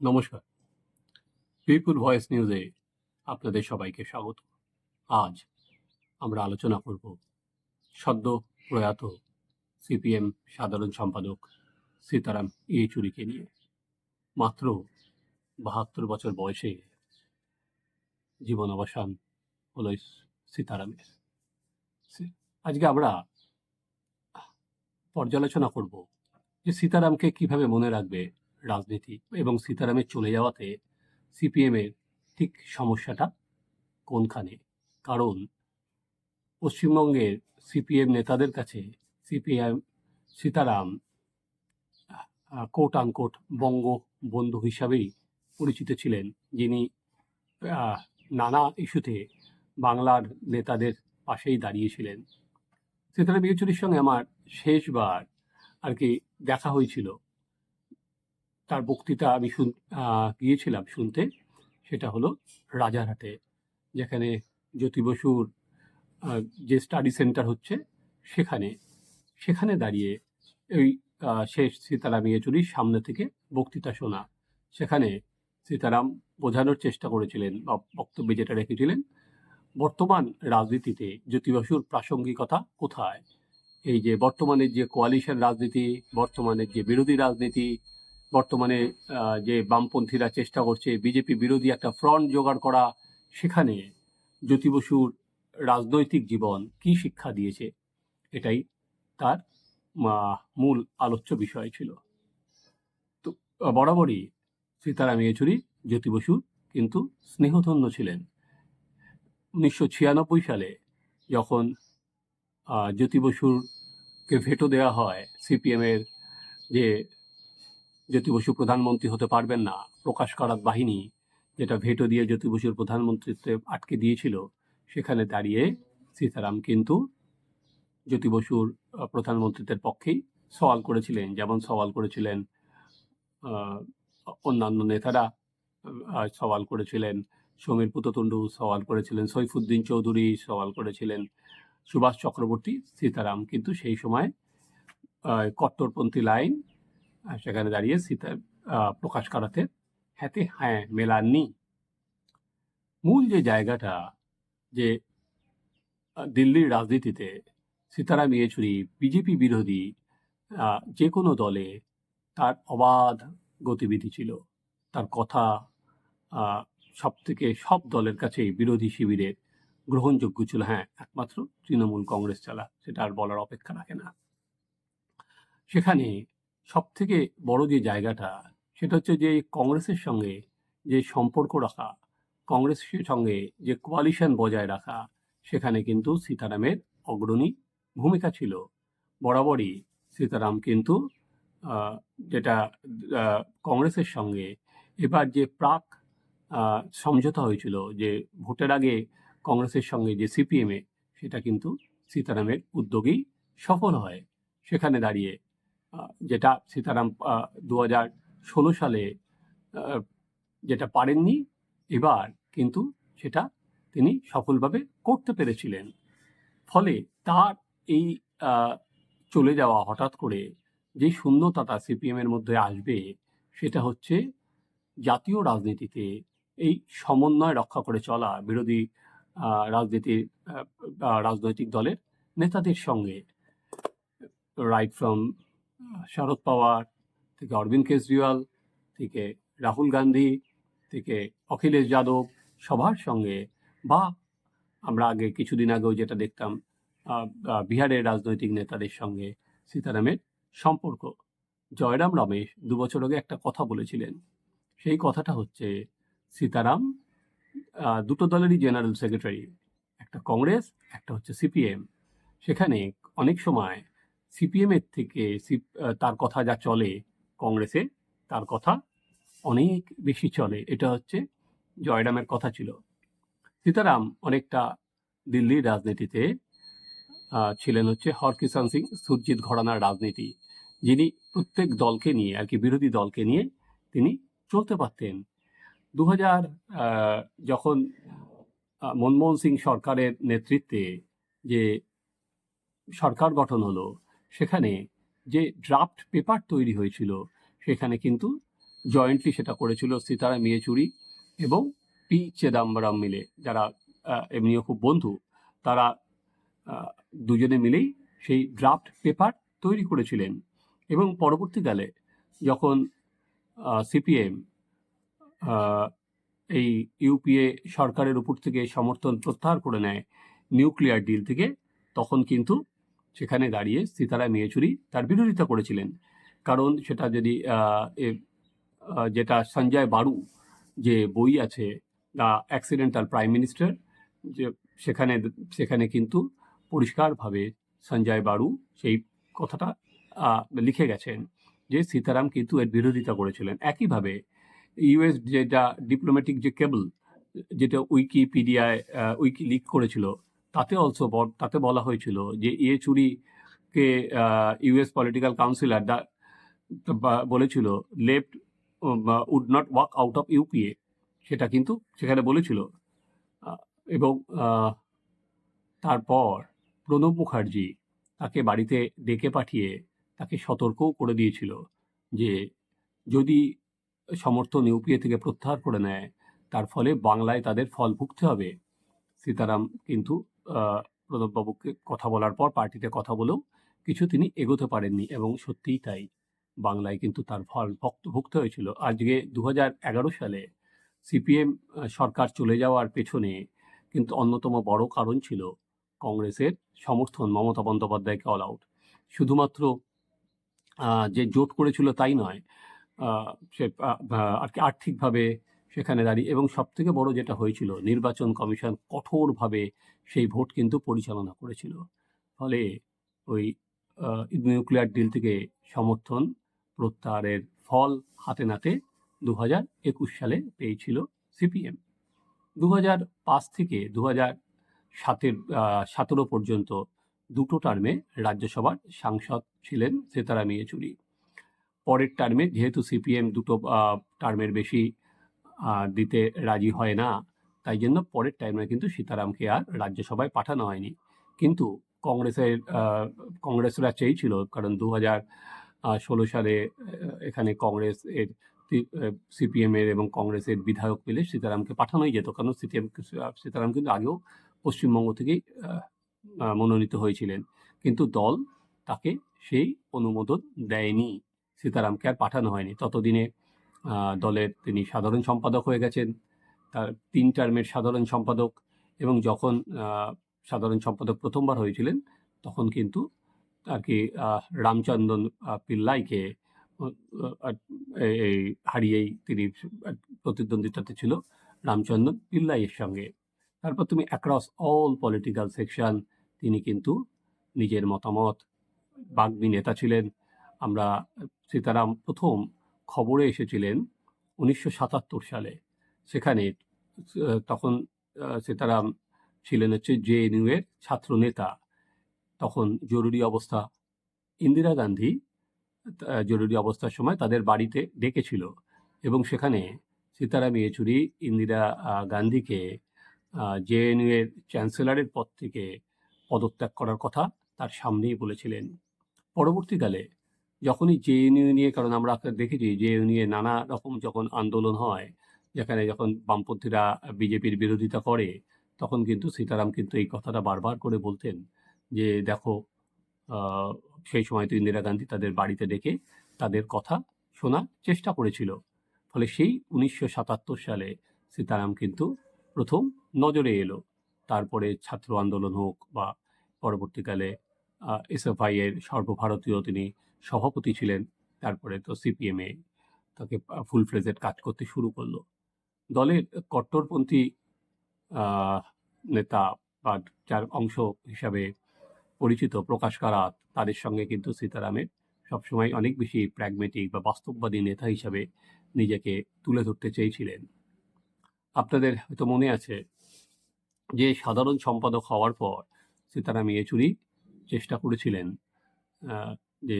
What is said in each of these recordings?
নমস্কার। পিপুল ভয়েস নিউজে আপনাদের সবাইকে স্বাগত। আজ আমরা আলোচনা করব সদ্য প্রয়াত সিপিএম সাধারণ সম্পাদক সীতারাম ইয়েচুরিকে নিয়ে। মাত্র বাহাত্তর বছর বয়সে জীবন অবসান হলো সীতারামের। আজকে আমরা পর্যালোচনা করব যে সীতারামকে কীভাবে মনে রাখবে রাজনীতি এবং সীতারামের চলে যাওয়াতে সিপিএমের ঠিক সমস্যাটা কোনখানে? কারণ পশ্চিমবঙ্গের সিপিএম নেতাদের কাছে সিপিএম সীতারাম কোট আনকোট বঙ্গ বন্ধু হিসাবেই পরিচিত ছিলেন। যিনি নানা ইস্যুতে বাংলার নেতাদের পাশেই দাঁড়িয়েছিলেন। সীতারাম ইয়েচুরির সঙ্গে আমার শেষবার আর কি দেখা হয়েছিল। তার বক্তৃতা আমি শুন গিয়েছিলাম শুনতে। সেটা হলো রাজারহাটে যেখানে জ্যোতি বসুর যে স্টাডি সেন্টার হচ্ছে, সেখানে সেখানে দাঁড়িয়ে ওই শেষ সীতারাম ইয়েচুরির সামনে থেকে বক্তৃতা শোনা। সেখানে সীতারাম বোঝানোর চেষ্টা করেছিলেন বা বক্তব্যে যেটা রেখেছিলেন, বর্তমান রাজনীতিতে জ্যোতি বসুর প্রাসঙ্গিকতা কোথায়? এই যে বর্তমানের যে কোয়ালিশন রাজনীতি, বর্তমানের যে বিরোধী রাজনীতি বর্তমানে যে বামপন্থীরা চেষ্টা করছে বিজেপি বিরোধী একটা ফ্রন্ট জোগাড় করা, সেখানে জ্যোতি বসুর রাজনৈতিক জীবন কি শিক্ষা দিয়েছে, এটাই তার মূল আলোচ্য বিষয় ছিল। তো, বরাবরই সীতারাম ইয়েচুরি, জ্যোতি বসুর কিন্তু স্নেহধন্য ছিলেন। উনিশশো ছিয়ানব্বই সালে যখন জ্যোতি বসুরকে ভেটো দেওয়া হয় সিপিএমের যে জ্যোতি বসু প্রধানমন্ত্রী হতে পারবেন না। প্রকাশ করাত বাহিনী যেটা ভেটো দিয়ে জ্যোতি বসুর প্রধানমন্ত্রীত্বে আটকে দিয়েছিল সেখানে দাঁড়িয়ে সীতারাম কিন্তু জ্যোতি বসুর আহ, প্রধানমন্ত্রিত্বের পক্ষেই সওয়াল করেছিলেন। যেমন সওয়াল করেছিলেন অন্যান্য নেতারা সওয়াল করেছিলেন সমীর পুততুণ্ডু সওয়াল করেছিলেন সৈফুদ্দিন চৌধুরী সওয়াল করেছিলেন সুভাষ চক্রবর্তী। সীতারাম কিন্তু সেই সময় কট্টরপন্থী লাইন সেখানে দাঁড়িয়ে সীতা প্রকাশ করাতে হাতে হ্যাঁ মেলাননি। মূল যে জায়গাটা যে দিল্লির রাজনীতিতে সীতারাম ইয়েচুরি, বিজেপি বিরোধী যে কোনো দলে তার অবাধ গতিবিধি ছিল। তার কথা সব থেকে সব দলের কাছেই বিরোধী শিবিরের গ্রহণযোগ্য ছিল। হ্যাঁ একমাত্র তৃণমূল কংগ্রেস ছাড়া সেটা আর বলার অপেক্ষা রাখে না। সেখানে সব থেকে বড় যে জায়গাটা, সেটা হচ্ছে যে কংগ্রেসের সঙ্গে যে সম্পর্ক রাখা, কংগ্রেসের সঙ্গে যে কোয়ালিশন বজায় রাখা, সেখানে কিন্তু সীতারামের অগ্রণী ভূমিকা ছিল। বরাবরই সীতারাম কিন্তু যেটা কংগ্রেসের সঙ্গে এবার যে প্রাক সমঝোতা হয়েছিল যে ভোটের আগে কংগ্রেসের সঙ্গে যে সিপিএমে সেটা কিন্তু সীতারামের উদ্যোগেই সফল হয়। সেখানে দাঁড়িয়ে যেটা সীতারাম দু হাজার ষোলো সালে যেটা পারেননি, এবার কিন্তু সেটা তিনি সফলভাবে করতে পেরেছিলেন। ফলে তার এই চলে যাওয়া হঠাৎ করে যে শূন্যতাটা সিপিএম এর মধ্যে আসবে, সেটা হচ্ছে জাতীয় রাজনীতিতে এই সমন্বয় রক্ষা করে চলা বিরোধী রাজনীতির রাজনৈতিক দলের নেতাদের সঙ্গে। রাইট ফ্রম শরদ পাওয়ার, থেকে অরবিন্দ কেজরিওয়াল, থেকে রাহুল গান্ধী, থেকে অখিলেশ যাদব সবার সঙ্গে বা আমরা আগে কিছুদিন আগেও যেটা দেখতাম বিহারের রাজনৈতিক নেতাদের সঙ্গে সীতারামের সম্পর্ক। জয়রাম রমেশ দু বছর আগে একটা কথা বলেছিলেন। সেই কথাটা হচ্ছে, সীতারাম দুটো দলেরই জেনারেল সেক্রেটারি, একটা কংগ্রেস, একটা হচ্ছে সিপিএম। সেখানে অনেক সময় সিপিএম এর থেকে তার কথা যা চলে কংগ্রেসে, তার কথা অনেক বেশি চলে। এটা হচ্ছে জয়রামের কথা ছিল। সীতারাম অনেকটা দিল্লির রাজনীতিতে ছিলেন হচ্ছে হরকিষাণ সিং, সুরজিৎ ঘরানার রাজনীতি। যিনি প্রত্যেক দলকে নিয়ে, আর কি বিরোধী দলকে নিয়ে তিনি চলতে পারতেন। দু হাজার যখন মনমোহন সিং সরকারের নেতৃত্বে যে সরকার গঠন হলো সেখানে যে ড্রাফট পেপার তৈরি হয়েছিল, সেখানে কিন্তু জয়েন্টলি সেটা করেছিল সীতারাম ইয়েচুরি এবং পি চিদাম্বরম মিলে। যারা এমনিও খুব বন্ধু, তারা দুজনে মিলেই সেই ড্রাফট পেপার তৈরি করেছিলেন। এবং পরবর্তীকালে যখন সিপিএম এই ইউপিএ সরকারের উপর থেকে সমর্থন প্রত্যাহার করে নেয় নিউক্লিয়ার ডিল থেকে, তখন কিন্তু সেখানে দাঁড়িয়ে সীতারাম ইয়েচুরি তার বিরোধিতা করেছিলেন। কারণ সেটা যদি যেটা সঞ্জয় বারু যে বই আছে, দ্য অ্যাক্সিডেন্টাল প্রাইম মিনিস্টার, যে সেখানে সেখানে কিন্তু পরিষ্কারভাবে সঞ্জয় বারু সেই কথাটা লিখে গেছেন যে সীতারাম কিন্তু এর বিরোধিতা করেছিলেন। একইভাবে ইউএস যেটা ডিপ্লোম্যাটিক যে কেবল যেটা উইকিপিডিয়ায় উইকি লিক করেছিল তাতে অলসো তাতে বলা হয়েছিল যে ইয়েচুরিকে ইউএস পলিটিক্যাল কাউন্সিলর বলেছিল left would not walk out of UPA সেটা কিন্তু সেখানে বলেছিল। এবং তারপর প্রণব মুখার্জি তাকে বাড়িতে ডেকে পাঠিয়ে তাকে সতর্কও করে দিয়েছিল যে, যদি সমর্থন ইউপিএ থেকে প্রত্যাহার করে নেয়, তার ফলে বাংলায় তাদের ফল ভুগতে হবে। সীতারাম কিন্তু প্রণববাবুকে কথা বলার পর পার্টিতে কথা বলেও কিছু তিনি এগোতে পারেননি এবং সত্যিই তাই। বাংলায় কিন্তু তার ফল ভক্তভুক্ত হয়েছিল। আজকে দু সালে সিপিএম সরকার চলে যাওয়ার পেছনে কিন্তু অন্যতম বড় কারণ ছিল কংগ্রেসের সমর্থন মমতা বন্দ্যোপাধ্যায়কে অল আউট শুধুমাত্র যে জোট করেছিল তাই নয় সে আর কি আর্থিকভাবে সেখানে দাঁড়িয়ে এবং সব থেকে বড় যেটা হয়েছিল, নির্বাচন কমিশন কঠোরভাবে সেই ভোট কিন্তু পরিচালনা করেছিল। ফলে ওই নিউক্লিয়ার ডিল থেকে সমর্থন প্রত্যাহারের ফল হাতে নাতে দু হাজার একুশ সালে পেয়েছিল সিপিএম। দু হাজার পাঁচ থেকে দু হাজার সাতের সতেরো পর্যন্ত দুটো টার্মে রাজ্যসভার সাংসদ ছিলেন সীতারাম ইয়েচুরি। পরের টার্মে যেহেতু সিপিএম দুটো টার্মের বেশি দিতে রাজি হয় না, তাই জন্য পরের টাইমে কিন্তু সীতারামকে আর রাজ্যসভায় পাঠানো হয়নি। কিন্তু কংগ্রেসের কংগ্রেসরা চেয়েছিল, কারণ দু হাজার ষোলো সালে এখানে কংগ্রেস এর সিপিএম এর এবং কংগ্রেসের বিধায়ক পেলে সীতারামকে পাঠানোই যেত। কারণ সিপিএম সীতারাম কিন্তু আগেও পশ্চিমবঙ্গ থেকেই মনোনীত হয়েছিলেন। কিন্তু দল তাকে সেই অনুমোদন দেয়নি। সীতারামকে আর পাঠানো হয়নি। ততদিনে দলের তিনি সাধারণ সম্পাদক হয়ে গেছেন। তার তিন টার্মের সাধারণ সম্পাদক এবং যখন সাধারণ সম্পাদক প্রথমবার হয়েছিলেন তখন কিন্তু আর কি আহ, রামচন্দ্রন পিল্লাইকে এই- হারিয়েই তিনি প্রতিদ্বন্দ্বিতাতে ছিল রামচন্দ্রন পিল্লাইয়ের সঙ্গে। তারপর তুমি অ্যাক্রস অল পলিটিক্যাল সেকশন তিনি কিন্তু নিজের মতামত বাগ্মী নেতা ছিলেন। আমরা সীতারাম প্রথম খবরে এসেছিলেন উনিশশো সাতাত্তর সালে। সেখানে তখন সীতারাম ছিলেন হচ্ছে জেএনইউ এর ছাত্র নেতা। তখন জরুরি অবস্থা, ইন্দিরা গান্ধী জরুরি অবস্থার সময় তাদের বাড়িতে ডেকেছিল এবং সেখানে সীতারাম ইয়েচুরি, ইন্দিরা গান্ধীকে জেএনইউ এর চ্যান্সেলরের পদ থেকে পদত্যাগ করার কথা তার সামনেই বলেছিলেন। পরবর্তীকালে যখনই জেএনইউ নিয়ে, কারণ আমরা দেখেছি জেএনইউ নিয়ে নানা রকম যখন আন্দোলন হয়, যেখানে যখন বামপন্থীরা বিজেপির বিরোধিতা করে, তখন কিন্তু সীতারাম কিন্তু এই কথাটা বারবার করে বলতেন যে, দেখো সেই সময় তো ইন্দিরা গান্ধী তাদের বাড়িতে ডেকে তাদের কথা শোনার চেষ্টা করেছিল। ফলে সেই উনিশশো সাতাত্তর সালে সীতারাম কিন্তু প্রথম নজরে এলো। তারপরে ছাত্র আন্দোলন হোক বা পরবর্তীকালে এসএফআই এর সর্বভারতীয় তিনি সভাপতি ছিলেন, তারপরে তো সিপিএম তাকে ফুল ফ্লেজেড কাজ করতে শুরু করল। দলের কট্টরপন্থী নেতা বা যার অংশ হিসাবে পরিচিত প্রকাশ কারাত তাদের সঙ্গে কিন্তু সীতারামের সবসময় অনেক বেশি প্র্যাগমেটিক বা বাস্তববাদী নেতা হিসাবে নিজেকে তুলে ধরতে চেয়েছিলেন। আপনাদের হয়তো মনে আছে যে সাধারণ সম্পাদক হওয়ার পর সীতারাম ইয়েচুরি চেষ্টা করেছিলেন যে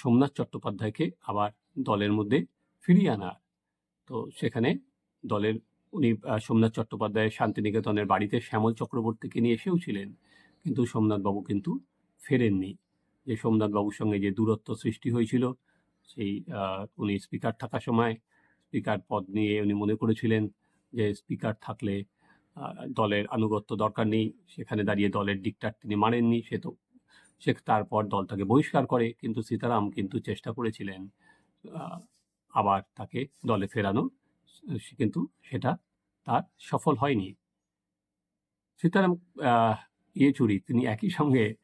সোমনাথ চট্টোপাধ্যায়কে আবার দলের মধ্যে ফিরিয়ে আনার। তো সেখানে দলের উনি সোমনাথ চট্টোপাধ্যায়ের শান্তিনিকেতনের বাড়িতে শ্যামল চক্রবর্তীকে নিয়ে এসেও ছিলেন। কিন্তু সোমনাথবাবু কিন্তু ফেরেননি। যে সোমনাথবাবুর সঙ্গে যে দূরত্ব সৃষ্টি হয়েছিল, সেই উনি স্পিকার থাকার সময়, স্পিকার পদ নিয়ে উনি মনে করেছিলেন যে স্পিকার থাকলে দলের আনুগত্য দরকার নেই। সেখানে দাঁড়িয়ে দলের দিকটার তিনি মানেননি, সে তো সে তারপর দল তাকে বহিষ্কার করে, কিন্তু সীতারাম কিন্তু চেষ্টা করেছিলেন আবার তাকে দলে ফেরানো সে- কিন্তু সেটা তার সফল হয়নি। সীতারাম ইয়েচুরি, তিনি একই সঙ্গে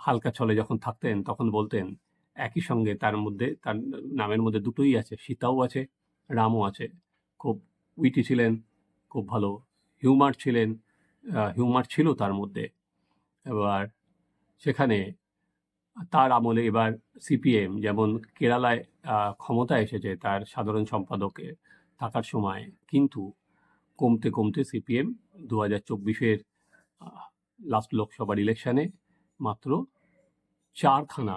হালকা ছলে যখন থাকতেন, তখন বলতেন, একই সঙ্গে তার মধ্যে, তার নামের মধ্যে দুটোই আছে, সীতাও আছে, রামও আছে। খুব উইটি ছিলেন, খুব ভালো হিউমার ছিলেন হিউমার ছিল তার মধ্যে। এবার সেখানে তার আমলে এবার সিপিএম যেমন কেরালায় আহ, ক্ষমতায় এসেছে তার সাধারণ সম্পাদকে থাকার সময় কিন্তু কমতে কমতে সিপিএম দু হাজার চব্বিশের লাস্ট লোকসভার ইলেকশনে মাত্র চারখানা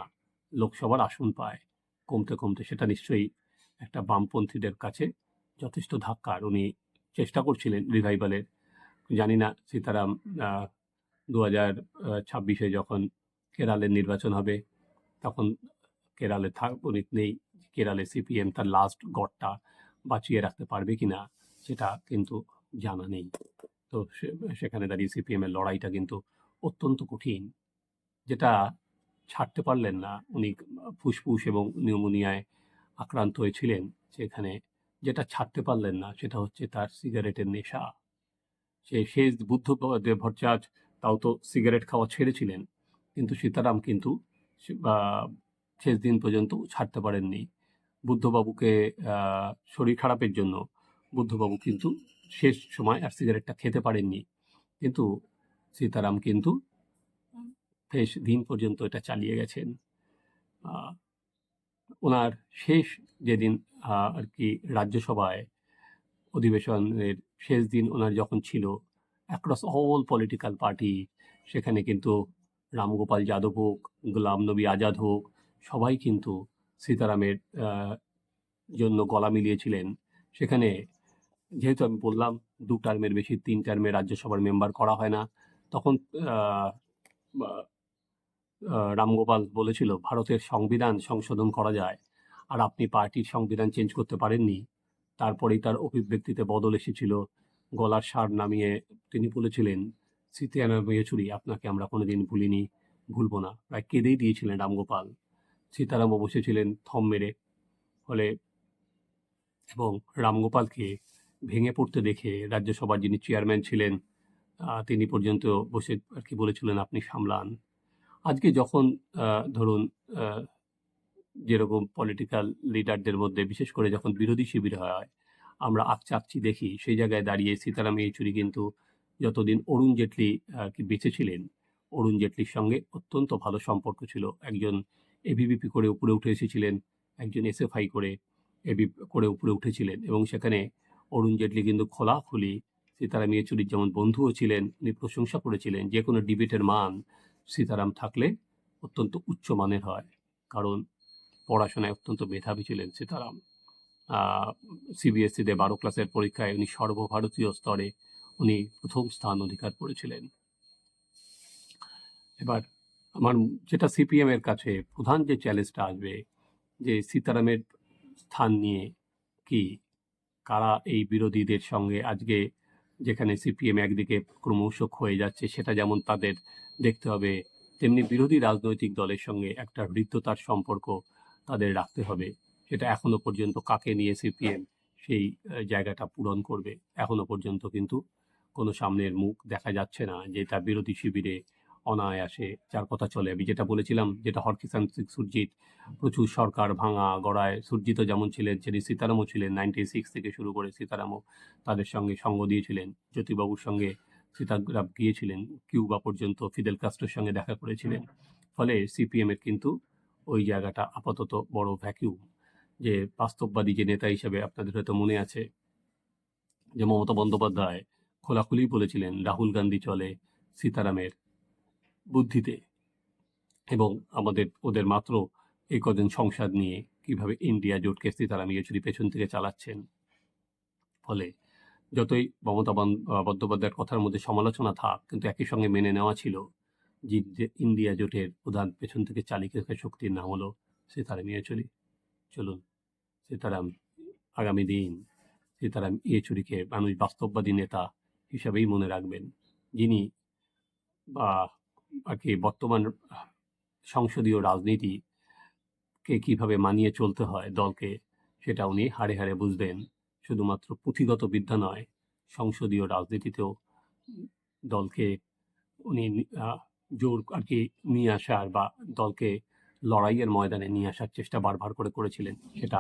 লোকসভার আসন পায়। কমতে কমতে সেটা নিশ্চয়ই একটা বামপন্থীদের কাছে যথেষ্ট ধাক্কার। উনি চেষ্টা করছিলেন রিভাইভালের জানি না সীতারাম দু হাজার ছাব্বিশে যখন কেরালের নির্বাচন হবে, তখন কেরালে থাক উনি নেই কেরালে সিপিএম তার লাস্ট গড়টা বাঁচিয়ে রাখতে পারবে কি না সেটা কিন্তু জানা নেই। তো সেখানে দাঁড়িয়ে সিপিএমের লড়াইটা কিন্তু অত্যন্ত কঠিন, যেটা ছাড়তে পারলেন না। উনি ফুসফুস এবং নিউমোনিয়ায় আক্রান্ত হয়েছিলেন সেখানে, যেটা ছাড়তে পারলেন না সেটা হচ্ছে তার সিগারেটের নেশা। সে শেষ বুদ্ধ ভট্টাচার্য তাও তো সিগারেট খাওয়া ছেড়েছিলেন। কিন্তু সীতারাম কিন্তু শেষ দিন পর্যন্ত ছাড়তে পারেননি। বুদ্ধবাবুকে শরীর খারাপের জন্য বুদ্ধবাবু কিন্তু শেষ সময় আর সিগারেটটা খেতে পারেননি। কিন্তু সীতারাম কিন্তু শেষ দিন পর্যন্ত এটা চালিয়ে গেছেন। ওনার শেষ যেদিন আর কি রাজ্যসভায় অধিবেশনের শেষ দিন ওনার যখন ছিল অ্যাক্রস অল পলিটিক্যাল পার্টি সেখানে কিন্তু রামগোপাল যাদব হোক, গোলাম নবী আজাদ হোক, সবাই কিন্তু সীতারামের জন্য গলা মিলিয়েছিলেন। সেখানে যেহেতু আমি বললাম, দু টার্মের বেশি, তিন টার্মে রাজ্যসভার মেম্বার করা হয় না, তখন রামগোপাল বলেছিল, ভারতের সংবিধান সংশোধন করা যায়। আর আপনি পার্টির সংবিধান চেঞ্জ করতে পারেননি। তারপরেই তার অভিব্যক্তিতে বদল এসেছিল, গলার সার নামিয়ে তিনি বলেছিলেন সীতারাম ইয়েচুরি আপনাকে আমরা কোনোদিন ভুলিনি, ভুলবো না। প্রায় কেঁদেই দিয়েছিলেন রামগোপাল। সীতারামও বসেছিলেন থম মেরে। ফলে এবং রামগোপালকে ভেঙে পড়তে দেখে রাজ্যসভার যিনি চেয়ারম্যান ছিলেন তিনি পর্যন্ত বসে আর কি বলেছিলেন, আপনি সামলান। আজকে যখন ধরুন যেরকম পলিটিক্যাল লিডারদের মধ্যে, বিশেষ করে যখন বিরোধী শিবির হয়, আমরা আকচাকচি দেখি, সেই জায়গায় দাঁড়িয়ে সীতারাম ইয়েচুরি কিন্তু যতদিন অরুণ জেটলি বেঁচে ছিলেন, অরুণ জেটলির সঙ্গে অত্যন্ত ভালো সম্পর্ক ছিল। একজন এবিবিপি করে উপরে উঠে এসেছিলেন, একজন এসএফআই করে এবি করে উপরে উঠেছিলেন এবং সেখানে অরুণ জেটলি কিন্তু খোলাখুলি সীতারাম ইয়েচুরির যেমন বন্ধুও ছিলেন, উনি প্রশংসা করেছিলেন যে কোনো ডিবেটের মান সীতারাম থাকলে অত্যন্ত উচ্চ মানের হয়। কারণ পড়াশোনায় অত্যন্ত মেধাবী ছিলেন সীতারাম। সিবিএসসিতে বারো ক্লাসের পরীক্ষায় উনি সর্বভারতীয় স্তরে উনি প্রথম স্থান অধিকার করেছিলেন। এবার আমার যেটা সিপিএম এর কাছে প্রধান যে চ্যালেঞ্জটা আসবে যে সীতারামের স্থান নিয়ে কি কারা এই বিরোধীদের সঙ্গে আজকে যেখানে সিপিএম একদিকে ক্রমশ হয়ে যাচ্ছে সেটা যেমন তাদের দেখতে হবে, তেমনি বিরোধী রাজনৈতিক দলের সঙ্গে একটা হৃদ্যতার সম্পর্ক তাদের রাখতে হবে। সেটা এখনও পর্যন্ত কাকে নিয়ে সিপিএম সেই জায়গাটা পূরণ করবে এখনও পর্যন্ত কিন্তু কোনো সামনের মুখ দেখা যাচ্ছে না যে তার বিরোধী শিবিরে অনায়াসে যার কথা চলে। আমি যেটা বলেছিলাম যেটা হরকিষান সিং সুরজিৎ, প্রচুর সরকার ভাঙা গড়ায় সুরজিৎও যেমন ছিলেন, যিনি সীতারামও ছিলেন নাইনটি সিক্স থেকে শুরু করে সীতারামও তাদের সঙ্গে সঙ্গ দিয়েছিলেন। জ্যোতিবাবুর সঙ্গে সীতারাম গিয়েছিলেন, কিউবা পর্যন্ত ফিদেল কাস্ট্রোর সঙ্গে দেখা করেছিলেন। ফলে সিপিএমের কিন্তু ওই জায়গাটা আপাতত বড় ভ্যাকিউম যে বাস্তববাদী যে নেতা হিসেবে আপনাদের হয়তো মনে আছে যে মমতা বন্দ্যোপাধ্যায় খোলাখুলি বলেছিলেন, রাহুল গান্ধী চলে সীতারামের বুদ্ধিতে এবং আমাদের, ওদের মাত্র এই কদিন সংসদ নিয়ে কীভাবে ইন্ডিয়া জোটকে সীতারাম ইয়েচুরি পেছন থেকে চালাচ্ছেন। ফলে যতই মমতা বন্দ্যোপাধ্যায়ের কথার মধ্যে সমালোচনা থাক, কিন্তু একই সঙ্গে মেনে নেওয়া ছিল যে যে ইন্ডিয়া জোটের প্রধান পেছন থেকে চালিকা শক্তির নাম হলো সীতারাম ইয়েচুরি। চলুন, সীতারাম আগামী দিন, সীতারাম ইয়েচুরিকে মানুষ বাস্তববাদী নেতা হিসাবেই মনে রাখবেন। যিনি বা আর কি বর্তমান সংসদীয় রাজনীতিকে কীভাবে মানিয়ে চলতে হয় দলকে, সেটা উনি হাড়ে হাড়ে বুঝবেন। শুধুমাত্র পুঁথিগত বিদ্যা নয়, সংসদীয় রাজনীতিতেও দলকে উনি জোর আর কি নিয়ে আসার বা দলকে লড়াইয়ের ময়দানে নিয়ে আসার চেষ্টা বারবার করে করেছিলেন, সেটা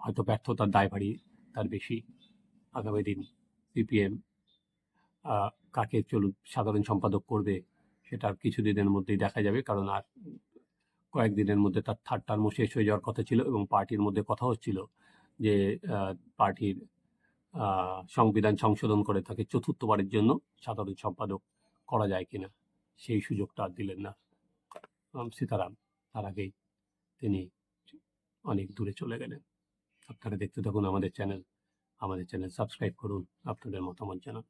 হয়তো ব্যর্থতার দায়ভারই তার বেশি। আগামী দিন সিপিএম কাকে চলুন সাধারণ সম্পাদক করবে সেটা আর কিছুদিনের মধ্যেই দেখা যাবে, কারণ আর কয়েকদিনের মধ্যে তার থার্ড টার্মও শেষ হয়ে যাওয়ার কথা ছিল এবং পার্টির মধ্যে কথা হচ্ছিল যে পার্টির সংবিধান সংশোধন করে তাকে চতুর্থবারের জন্য সাধারণ সম্পাদক করা যায় কিনা সেই সুযোগটা আর দিলেন না। সীতারাম, তার আগেই তিনি অনেক দূরে চলে গেলেন। আপনারা দেখতে থাকুন আমাদের চ্যানেল আমাদের চ্যানেল সাবস্ক্রাইব করুন, আপনাদের মতামত জানান।